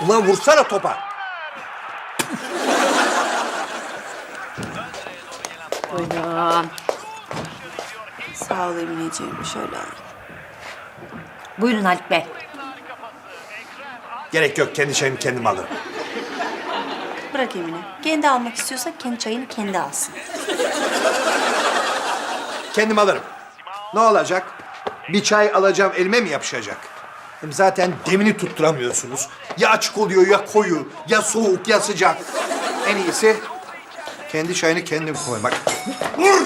Ulan vursana topa. Buyurun. Sağ ol Emineciğim. Şöyle al. Buyurun Haluk Bey. Gerek yok kendi çayımı kendim alırım. Bırak Emine. Kendi almak istiyorsa kendi çayını kendi alsın. Kendim alırım. Ne olacak? Bir çay alacağım elime mi yapışacak? Hem zaten demini tutturamıyorsunuz. Ya açık oluyor ya koyu, ya soğuk ya sıcak. En iyisi kendi çayını kendim koymak. Vur!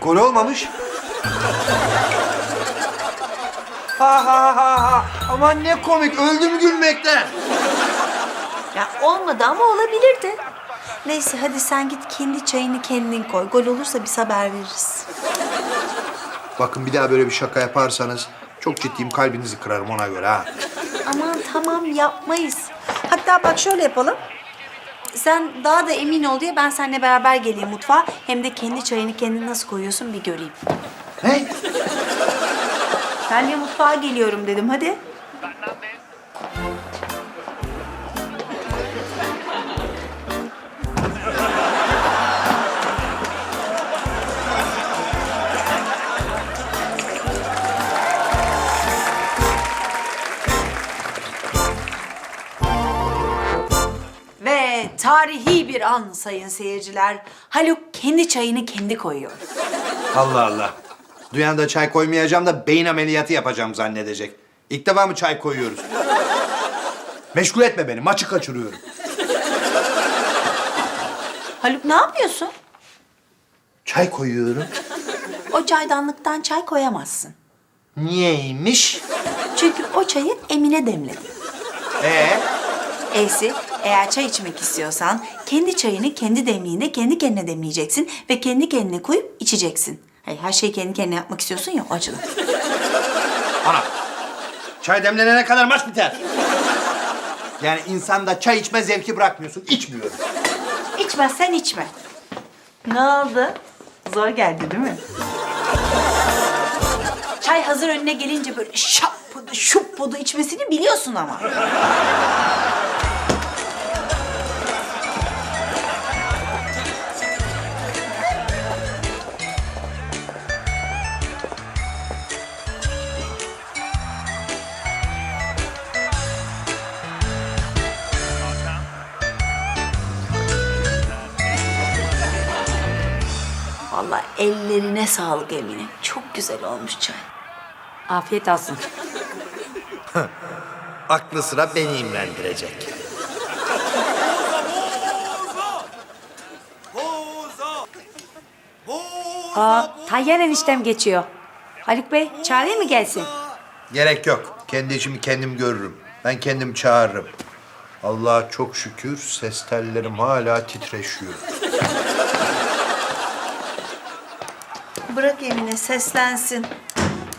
Gol olmamış. Ha ha ha ha. Aman ne komik. Öldüm gülmekten. Ya olmadı ama olabilirdi. Neyse hadi sen git kendi çayını kendin koy. Gol olursa biz haber veririz. Bakın bir daha böyle bir şaka yaparsanız çok ciddiyim kalbinizi kırarım ona göre ha. Aman tamam yapmayız. Hatta bak şöyle yapalım. Sen daha da emin ol diye ben seninle beraber geleyim mutfağa. Hem de kendi çayını kendin nasıl koyuyorsun bir göreyim. Ne? Ben de mutfağa geliyorum dedim hadi. Ve tarihi bir an sayın seyirciler. Haluk kendi çayını kendi koyuyor. Allah Allah. Duyan da çay koymayacağım da beyin ameliyatı yapacağım zannedecek. İlk defa mı çay koyuyoruz? Meşgul etme beni, maçı kaçırıyorum. Haluk ne yapıyorsun? Çay koyuyorum. O çaydanlıktan çay koyamazsın. Niyeymiş? Çünkü o çayı Emine demledi. Ee? Eysi, eğer çay içmek istiyorsan kendi çayını kendi demliğinde kendi kendine demleyeceksin ve kendi kendine koyup içeceksin. Hayır, her şeyi kendi kendine yapmak istiyorsun ya o açıdan. Ana. Çay demlenene kadar maç biter. Yani insanda çay içme zevki bırakmıyorsun. İçmiyorum. İçmezsen içme. Ne oldu? Zor geldi değil mi? Çay hazır önüne gelince böyle şappudu şuppudu içmesini biliyorsun ama. Vallahi ellerine sağlık Emine. Çok güzel olmuş çay. Afiyet olsun. Aklı sıra beni imrendirecek. Aa, Tayyar eniştem geçiyor. Haluk Bey çağırayım mı gelsin? Gerek yok. Kendi işimi kendim görürüm. Ben kendim çağırırım. Allah'a çok şükür ses tellerim hala titreşiyor. Bırak Emine seslensin.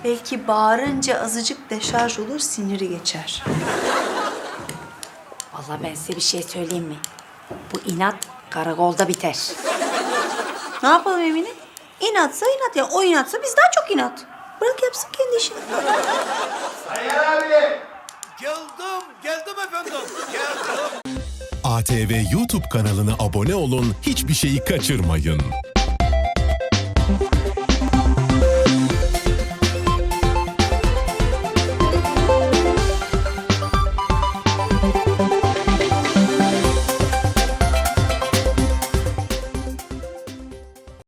Belki bağırınca azıcık deşarj olur, siniri geçer. Vallahi ben size bir şey söyleyeyim mi? Bu inat karakolda biter. Ne yapalım Emine? İnatsa inat ya. O inatsa biz daha çok inat. Bırak yapsın kendi işini. Geldim, geldim efendim. Geldim. ATV YouTube kanalına abone olun, hiçbir şeyi kaçırmayın.